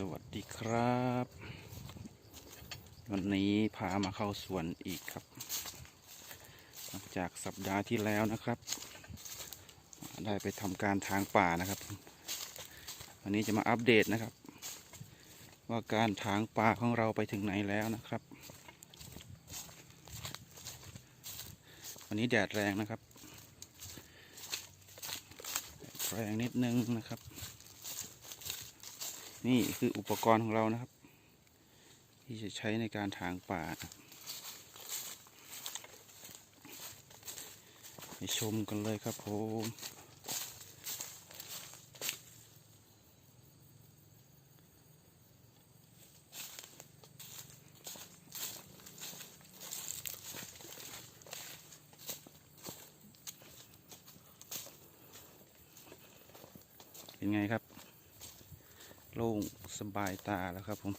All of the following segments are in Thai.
สวัสดีครับ วันนี้พามาเข้าสวนอีกครับ หลังจากสัปดาห์ที่แล้วนะครับ ได้ไปทำการทางป่านะครับ วันนี้จะมาอัปเดตนะครับ ว่าการทางป่าของเราไปถึงไหนแล้วนะครับ วันนี้แดดแรงนะครับแดดแรงนิดนึงนะครับ นี่คืออุปกรณ์ของเรานะครับ ที่จะใช้ในการถางป่า ไปชมกันเลยครับผมเป็นไงครับ โล่งสบายตาแล้วครับผม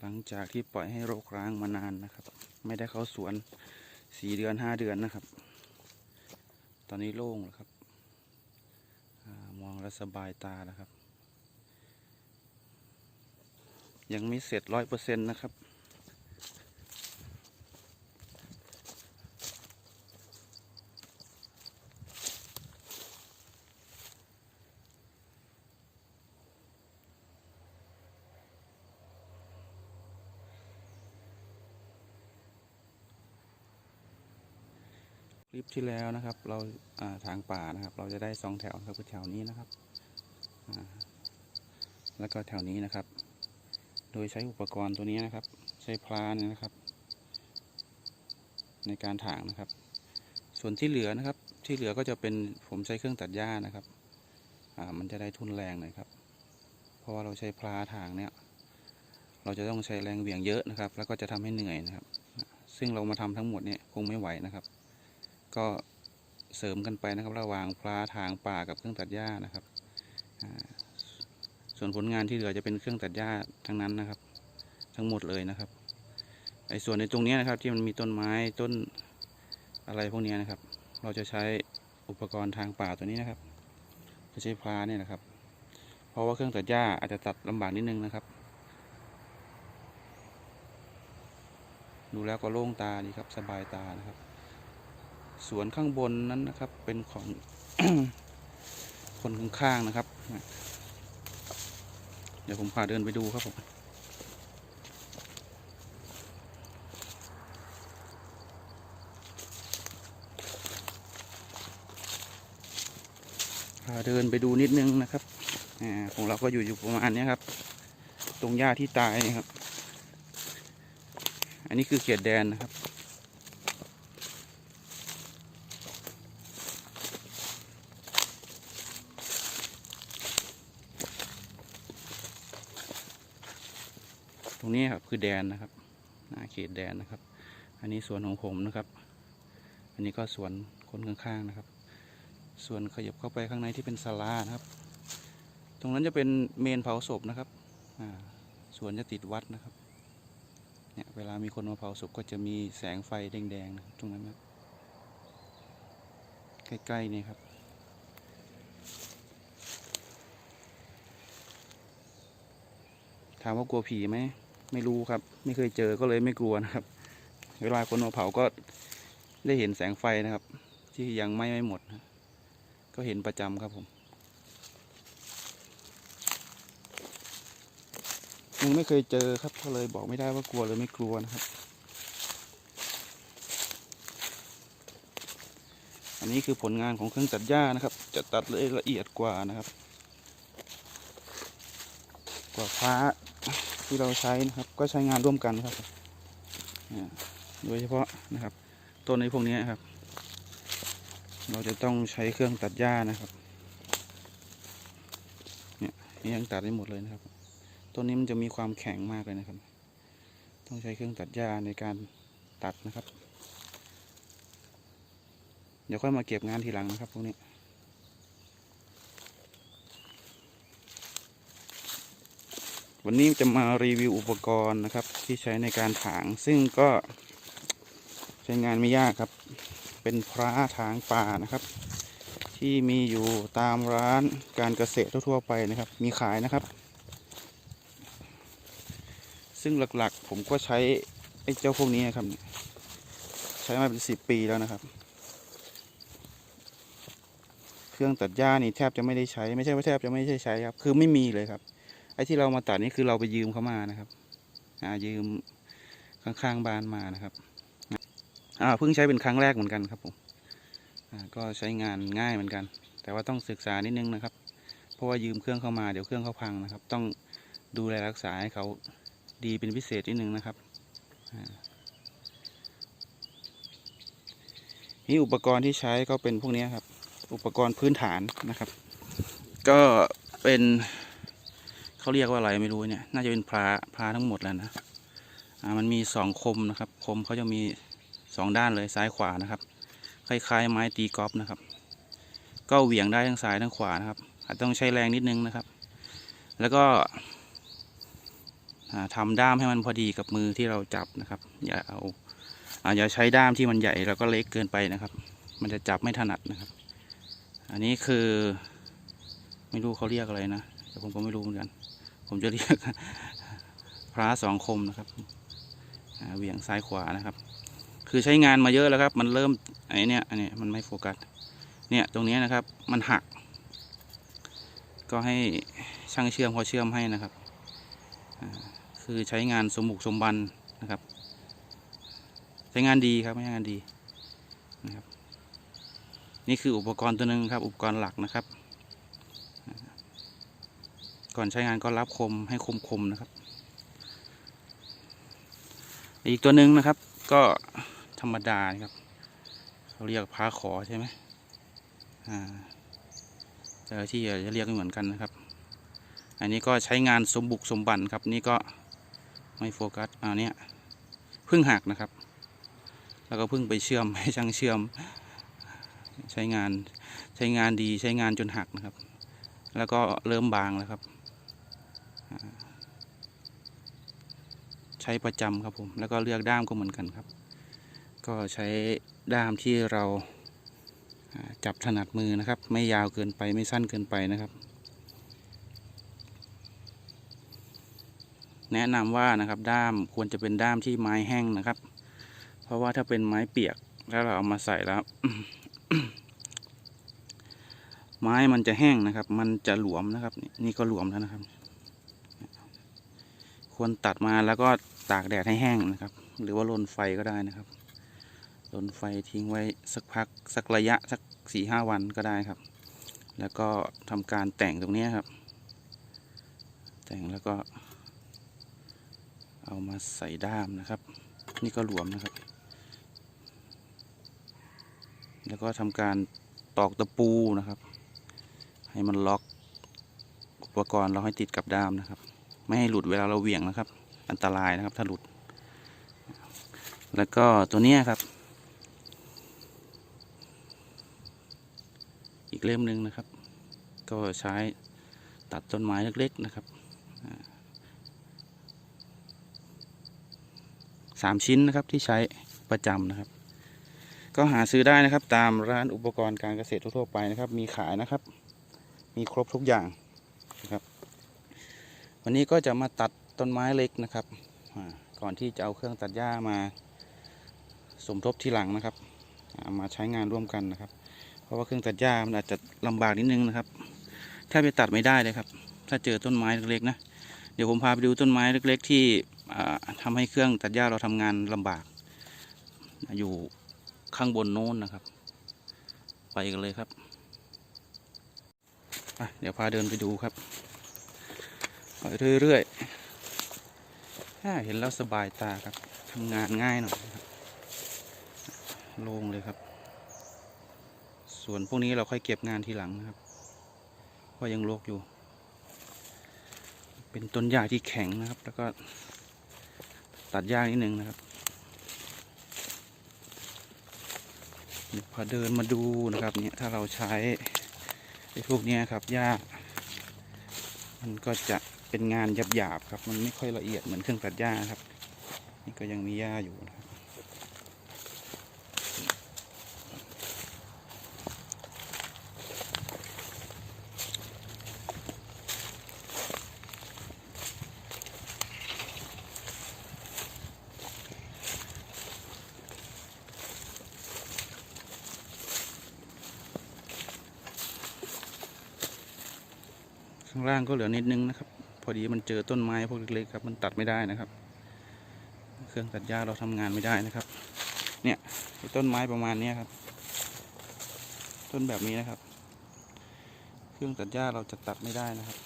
หลังจากที่ปล่อยให้โรกร้างมานานนะครับ ไม่ได้เข้าสวนสี่เดือนห้าเดือนนะครับ ตอนนี้โล่งแล้วครับอมองแล้วสบายตาแล้วครับ ยังไม่เสร็จร้อยเปอร์เซ็นต์นะครับ ลิปที่แล้วนะครับ เราอ่าทางป่านะครับ เราจะได้สองแถวครับคือแถวนี้นะครับแล้วก็แถวนี้นะครับ โดยใช้อุปกรณ์ตัวนี้นะครับ ใช้พลานนะครับ ในการถางนะครับ ส่วนที่เหลือนะครับ ที่เหลือก็จะเป็นผมใช้เครื่องตัดหญ้านะครับมันจะได้ทุนแรงหน่อยครับ เพราะว่าเราใช้พลาถางเนี่ย เราจะต้องใช้แรงเหวี่ยงเยอะนะครับ แล้วก็จะทำให้เหนื่อยนะครับ ซึ่งเรามาทำทั้งหมดเนี่ยคงไม่ไหวนะครับ ก็เสริมกันไปนะครับ ระหว่างพลาทางป่ากับเครื่องตัดหญ้านะครับ ส่วนผลงานที่เหลือจะเป็นเครื่องตัดหญ้าทั้งนั้นนะครับ ทั้งหมดเลยนะครับไอ้ส่วนในตรงนี้นะครับที่มันมีต้นไม้ต้นอะไรพวกนี้นะครับ เราจะใช้อุปกรณ์ทางป่าตัวนี้นะครับจะใช้พลาเนี่ยนะครับ เพราะว่าเครื่องตัดหญ้าอาจจะตัดลำบากนิดนึงนะครับ ดูแล้วก็โล่งตาดีครับสบายตานะครับ สวนข้างบนนั้นนะครับ เป็นของคนข้างๆนะครับ เดี๋ยวผมพาเดินไปดูครับผมพาเดินไปดูนิดนึงนะครับอของเราก็อยู่อยู่ประมาณนี้ครับ ตรงหญ้าที่ตายครับ อันนี้คือเขียดแดนนะครับ รงนี้ครับคือแดนนะครับนาเขตแดนนะครับ อันนี้สวนของผมนะครับ อันนี้ก็สวนคนข้างๆนะครับ ส่วนขยับเข้าไปข้างในที่เป็นศาลานะครับ ตรงนั้นจะเป็นเมนเผาศพนะครับอ่าสวนจะติดวัดนะครับ เนี่ยเวลามีคนมาเผาศพก็จะมีแสงไฟแดงๆนะตรงนั้นนะใกล้ๆนี่ครับถามว่ากลัวผีไหม ไม่รู้ครับ ไม่เคยเจอก็เลยไม่กลัวนะครับ เวลาคนมาเผาก็ได้เห็นแสงไฟนะครับ ที่ยังไหม่ไม่หมดนะก็เห็นประจำครับผมยังไม่เคยเจอครับก็เลยบอกไม่ได้ว่ากลัวหรือไม่กลัวนะครับ อันนี้คือผลงานของเครื่องตัดหญ้านะครับ จะตัดละเอียดกว่านะครับ กว่าฟ้า ที่เราใช้นะครับก็ใช้งานร่วมกันครับโดยเฉพาะนะครับต้นในพวกนี้ครับ เราจะต้องใช้เครื่องตัดหญ้านะครับเนี่ยนี่ยังตัดได้หมดเลยนะครับต้นนี้มันจะมีความแข็งมากเลยนะครับ ต้องใช้เครื่องตัดหญ้าในการตัดนะครับ เดี๋ยวค่อยมาเก็บงานทีหลังนะครับพวกนี้ วันนี้จะมารีวิวอุปกรณ์นะครับ ที่ใช้ในการถาง ซึ่งก็ใช้งานไม่ยากครับ เป็นพระถางป่านะครับ ที่มีอยู่ตามร้านการเกษตรทั่วๆไปนะครับ มีขายนะครับ ซึ่งหลักๆผมก็ใช้ไอ้เจ้าพวกนี้นะครับ ใช้มาเป็นสิบปีแล้วนะครับ เครื่องตัดหญ้านี่แทบจะไม่ได้ใช้ ไม่ใช่ว่าแทบจะไม่ได้ใช้ครับ คือไม่มีเลยครับ ไอ้ที่เรามาตัดนี่คือเราไปยืมเขามานะครับ อ่ายืมข้างๆบ้านมานะครับ อ่าเพิ่งใช้เป็นครั้งแรกเหมือนกันครับผม อ่าก็ใช้งานง่ายเหมือนกัน แต่ว่าต้องศึกษานิดนึงนะครับ เพราะว่ายืมเครื่องเข้ามาเดี๋ยวเครื่องเขาพังนะครับ ต้องดูแลรักษาให้เขาดีเป็นพิเศษนิดนึงนะครับนี่อุปกรณ์ที่ใช้ก็เป็นพวกนี้ครับ อุปกรณ์พื้นฐานนะครับ ก็เป็น เขาเรียกว่าอะไรไม่รู้เนี่ย น่าจะเป็นพลาพลาทั้งหมดแล้วนะอ่ามันมีสองคมนะครับ คมเขาจะมีสองด้านเลยซ้ายขวานะครับ คล้ายๆ ไม้ตีกอล์ฟนะครับ ก็เหวี่ยงได้ทั้งซ้ายทั้งขวานะครับ อาจต้องใช้แรงนิดนึงนะครับ แล้วก็อ่าทำด้ามให้มันพอดีกับมือที่เราจับนะครับ อย่าเอาอย่าใช้ด้ามที่มันใหญ่แล้วก็เล็กเกินไปนะครับ มันจะจับไม่ถนัดนะครับ อันนี้คือ ไม่รู้เขาเรียกอะไรนะแต่ผมก็ไม่รู้เหมือนกัน ผมจะเรียกพระสองคมนะครับเหวี่ยงซ้ายขวานะครับ คือใช้งานมาเยอะแล้วครับ มันเริ่มไอ้เนี่ยอันนี้มันไม่โฟกัสเนี่ยตรงนี้นะครับมันหัก ก็ให้ช่างเชื่อมเขาเชื่อมให้นะครับคือใช้งานสมบุกสมบันนะครับ ใช้งานดีครับใช้งานดีนะครับ นี่คืออุปกรณ์ตัวหนึ่งครับ อุปกรณ์หลักนะครับ ก่อนใช้งานก็รับคมให้คมคมๆนะครับ อีกตัวหนึ่งนะครับ ก็ธรรมดานะครับเขาเรียกพาขอใช่ไหมอ่าแต่ที่จะเรียกเหมือนกันนะครับ อันนี้ก็ใช้งานสมบุกสมบันครับ นี่ก็ไม่โฟกัสอันเนี้ยพิ่งหักนะครับ แล้วก็พิ่งไปเชื่อมให้ช่างเชื่อม ใช้งานใช้งานดีใช้งานจนหักนะครับ แล้วก็เริ่มบางแล้วครับ ใช้ประจำครับผม แล้วก็เลือกด้ามก็เหมือนกันครับ ก็ใช้ด้ามที่เราจับถนัดมือนะครับ ไม่ยาวเกินไปไม่สั้นเกินไปนะครับ แนะนำว่านะครับด้ามควรจะเป็นด้ามที่ไม้แห้งนะครับ เพราะว่าถ้าเป็นไม้เปียกแล้วเราเอามาใส่แล้ว ไม้มันจะแห้งนะครับ มันจะหลวมนะครับ นี่ก็หลวมแล้วนะครับ ควรตัดมาแล้วก็ตากแดดให้แห้งนะครับ หรือว่าลนไฟก็ได้นะครับลนไฟทิ้งไว้สักพักสักระยะสักสี่ห้าวันก็ได้ครับ แล้วก็ทำการแต่งตรงนี้ครับ แต่งแล้วก็ เอามาใส่ด้ามนะครับ นี่ก็หลวมนะครับ แล้วก็ทำการตอกตะปูนะครับ ให้มันล็อกอุปกรณ์เราให้ติดกับด้ามนะครับ ไม่ให้หลุดเวลาเราเหวี่ยงนะครับ อันตรายนะครับถ้าหลุด แล้วก็ตัวนี้ครับ อีกเล่มหนึ่งนะครับ ก็ใช้ตัดต้นไม้เล็ก ๆนะครับสามชิ้นนะครับที่ใช้ประจำนะครับ ก็หาซื้อได้นะครับ ตามร้านอุปกรณ์การเกษตรทั่วไปนะครับ มีขายนะครับ มีครบทุกอย่างนะครับ วันนี้ก็จะมาตัดต้นไม้เล็กนะครับ ก่อนที่จะเอาเครื่องตัดหญ้ามาสมทบทีหลังนะครับามาใช้งานร่วมกันนะครับ เพราะว่าเครื่องตัดหญ้ามันอาจจะลำบากนิดนึงนะครับแทบจะตัดไม่ได้เลยครับ ถ้าเจอต้นไม้เล็กๆนะ เดี๋ยวผมพาไปดูต้นไม้เล็ก ๆ ที่อ่าทำให้เครื่องตัดหญ้าเราทำงานลำบาก อยู่ข้างบนโน้นนะครับ ไปกันเลยครับ เดี๋ยวพาเดินไปดูครับ ไปเรื่อยๆเห็นแล้วสบายตาครับทำงานง่ายหน่อยครับโล่งเลยครับ ส่วนพวกนี้เราค่อยเก็บงานทีหลังนะครับเพราะยังโลกอยู่ เป็นต้นหญ้าที่แข็งนะครับ แล้วก็ตัดยากนิดนึงนะครับพอเดินมาดูนะครับเนี่ยถ้าเราใช้ไอ้พวกนี้ครับหญ้ามันก็จะ เป็นงานหยาบๆครับ มันไม่ค่อยละเอียดเหมือนเครื่องตัดหญ้าครับ นี่ก็ยังมีหญ้าอยู่นะครับข้างล่างก็เหลือนิดนึงนะครับ พอดีมันเจอต้นไม้พวกเล็กๆครับ มันตัดไม่ได้นะครับ เครื่องตัดหญ้าเราทำงานไม่ได้นะครับ เนี่ยต้นไม้ประมาณเนี้ครับ ต้นแบบนี้นะครับ เครื่องตัดหญ้าเราจะตัดไม่ได้นะครับ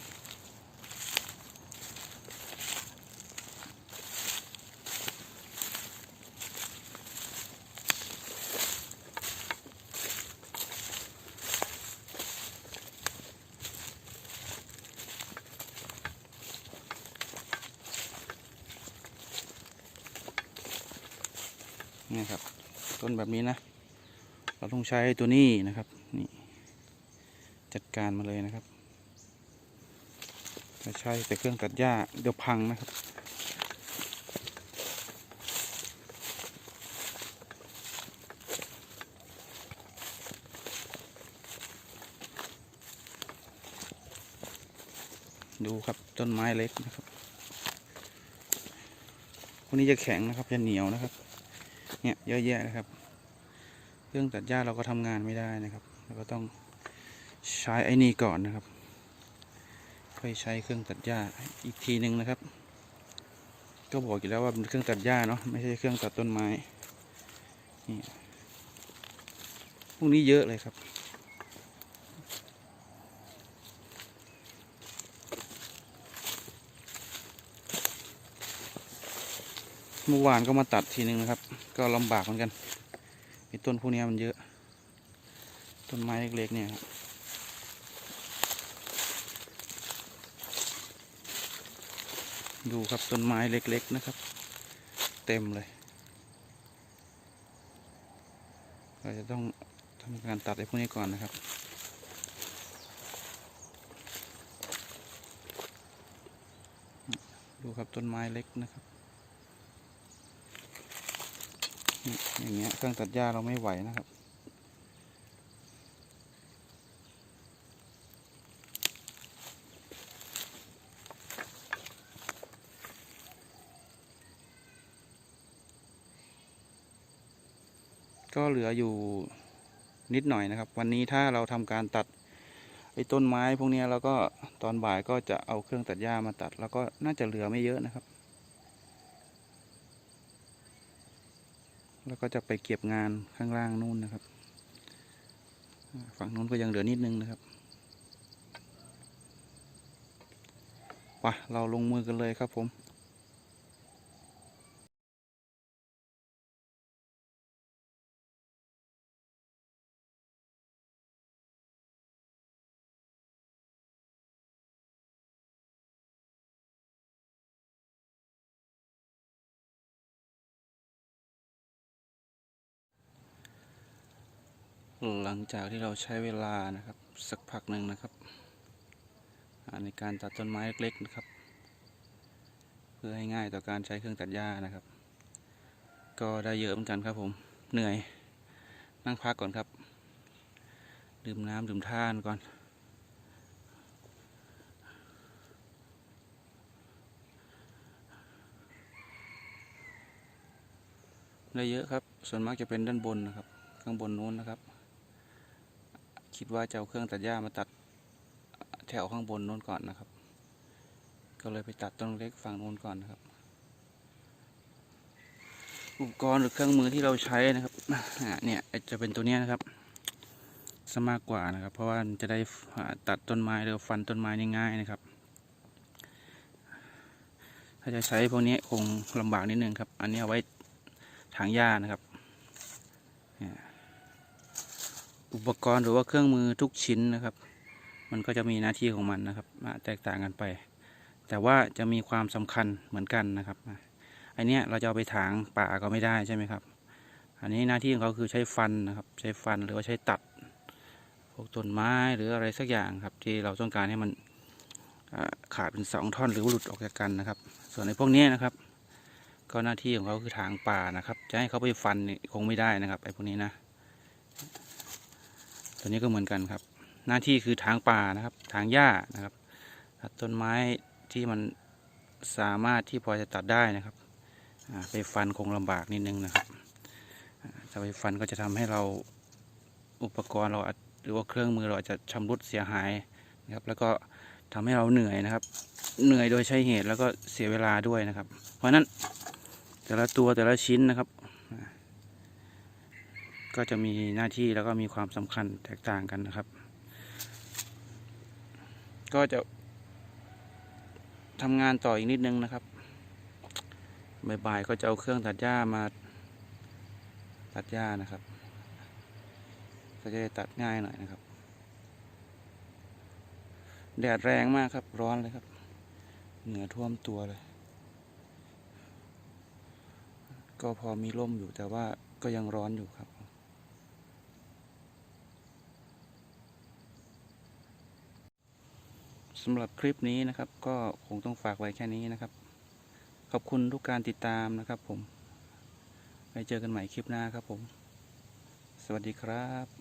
นี่ครับ ต้นแบบนี้นะ เราต้องใช้ตัวนี้นะครับ นี่ จัดการมาเลยนะครับถ้าใช้แต่เครื่องตัดหญ้าเดี๋ยวพังนะครับ ดูครับต้นไม้เล็กนะครับพวกนี้จะแข็งนะครับจะเหนียวนะครับ เนี่ยเยอะแยะนะครับ เครื่องตัดหญ้าเราก็ทำงานไม่ได้นะครับเราก็ต้องใช้ไอ้นี่ก่อนนะครับ ค่อยใช้เครื่องตัดหญ้าอีกทีหนึ่งนะครับ ก็บอกอยู่แล้วว่าเป็นเครื่องตัดหญ้าเนาะไม่ใช่เครื่องตัดต้นไม้นี่พวกนี้เยอะเลยครับ เมื่อวานก็มาตัดทีหนึ่งนะครับ ก็ลำบากเหมือนกันไอ้ต้นพวกนี้มันเยอะ ต้นไม้เล็กๆเนี่ยครับดูครับต้นไม้เล็กๆนะครับ เต็มเลยเราจะต้องทำการตัดไอ้พวกนี้ก่อนนะครับดูครับต้นไม้เล็กนะครับ นี่ อย่างเงี้ยเครื่องตัดหญ้าเราไม่ไหวนะครับ ก็เหลืออยู่นิดหน่อยนะครับ วันนี้ถ้าเราทำการตัดไอ้ต้นไม้พวกเนี้ยแล้วก็ตอนบ่ายก็จะเอาเครื่องตัดหญ้ามาตัด แล้วก็น่าจะเหลือไม่เยอะนะครับ แล้วก็จะไปเก็บงานข้างล่างนู่นนะครับ ฝั่งนู้นก็ยังเหลือนิดนึงนะครับว่ะเราลงมือกันเลยครับผม หลังจากที่เราใช้เวลานะครับ สักพักหนึ่งนะครับ ในการตัดต้นไม้เล็กๆนะครับ เพื่อให้ง่ายต่อการใช้เครื่องตัดหญ้านะครับ ก็ได้เยอะเหมือนกันครับผมเหนื่อยนั่งพักก่อนครับ ดื่มน้ำดื่มท่านก่อนได้เยอะครับ ส่วนมากจะเป็นด้านบนนะครับ ข้างบนนู้นนะครับ คิดว่าจะเอาเครื่องตัดหญ้ามาตัดแถวข้างบนนู้นก่อนนะครับ ก็เลยไปตัดต้นเล็กฝั่งนู้นก่อนนะครับ อุปกรณ์หรือเครื่องมือที่เราใช้นะครับเนี่ยจะเป็นตัวนี้นะครับซะมากกว่านะครับ เพราะว่าจะได้ตัดต้นไม้หรือฟันต้นไม้ง่ายๆนะครับ ถ้าจะใช้พวกนี้คงลำบากนิดนึงครับ อันนี้เอาไว้ถางหญ้านะครับ เนี่ย อุปกรณ์หรือว่าเครื่องมือทุกชิ้นนะครับ มันก็จะมีหน้าที่ของมันนะครับแตกต่างกันไป แต่ว่าจะมีความสำคัญเหมือนกันนะครับอันเนี้ยเราจะเอาไปถางป่าก็ไม่ได้ใช่ไหมครับ อันนี้หน้าที่ของเขาคือใช้ฟันนะครับ ใช้ฟันหรือว่าใช้ตัดพวกต้นไม้หรืออะไรสักอย่างครับ ที่เราต้องการให้มันขาดเป็นสองท่อนหรือหลุดออกจากกันนะครับ ส่วนในพวกนี้นะครับ ก็หน้าที่ของเขาคือถางป่านะครับ จะให้เขาไปฟันนี่คงไม่ได้นะครับไอ้พวกนี้นะ ตัวนี้ก็เหมือนกันครับ หน้าที่คือถางป่านะครับถางหญ้านะครับตัดต้นไม้ที่มันสามารถที่พอจะตัดได้นะครับไปฟันคงลำบากนิดนึงนะครับอ่าถ้าไปฟันก็จะทำให้เราอุปกรณ์เราหรือว่าเครื่องมือเราอาจจะชำรุดเสียหายนะครับ แล้วก็ทำให้เราเหนื่อยนะครับ เหนื่อยโดยใช้เหตุแล้วก็เสียเวลาด้วยนะครับ เพราะฉะนั้นแต่ละตัวแต่ละชิ้นนะครับ ก็จะมีหน้าที่แล้วก็มีความสำคัญแตกต่างกันนะครับ ก็จะทำงานต่ออีกนิดนึงนะครับบ่ายๆก็จะเอาเครื่องตัดหญ้ามาตัดหญ้านะครับ ก็จะได้ตัดง่ายหน่อยนะครับ แดดแรงมากครับร้อนเลยครับ เหงื่อท่วมตัวเลย ก็พอมีร่มอยู่แต่ว่าก็ยังร้อนอยู่ครับ สำหรับคลิปนี้นะครับ ก็คงต้องฝากไว้แค่นี้นะครับ ขอบคุณทุกการติดตามนะครับผม ไปเจอกันใหม่คลิปหน้าครับผม สวัสดีครับ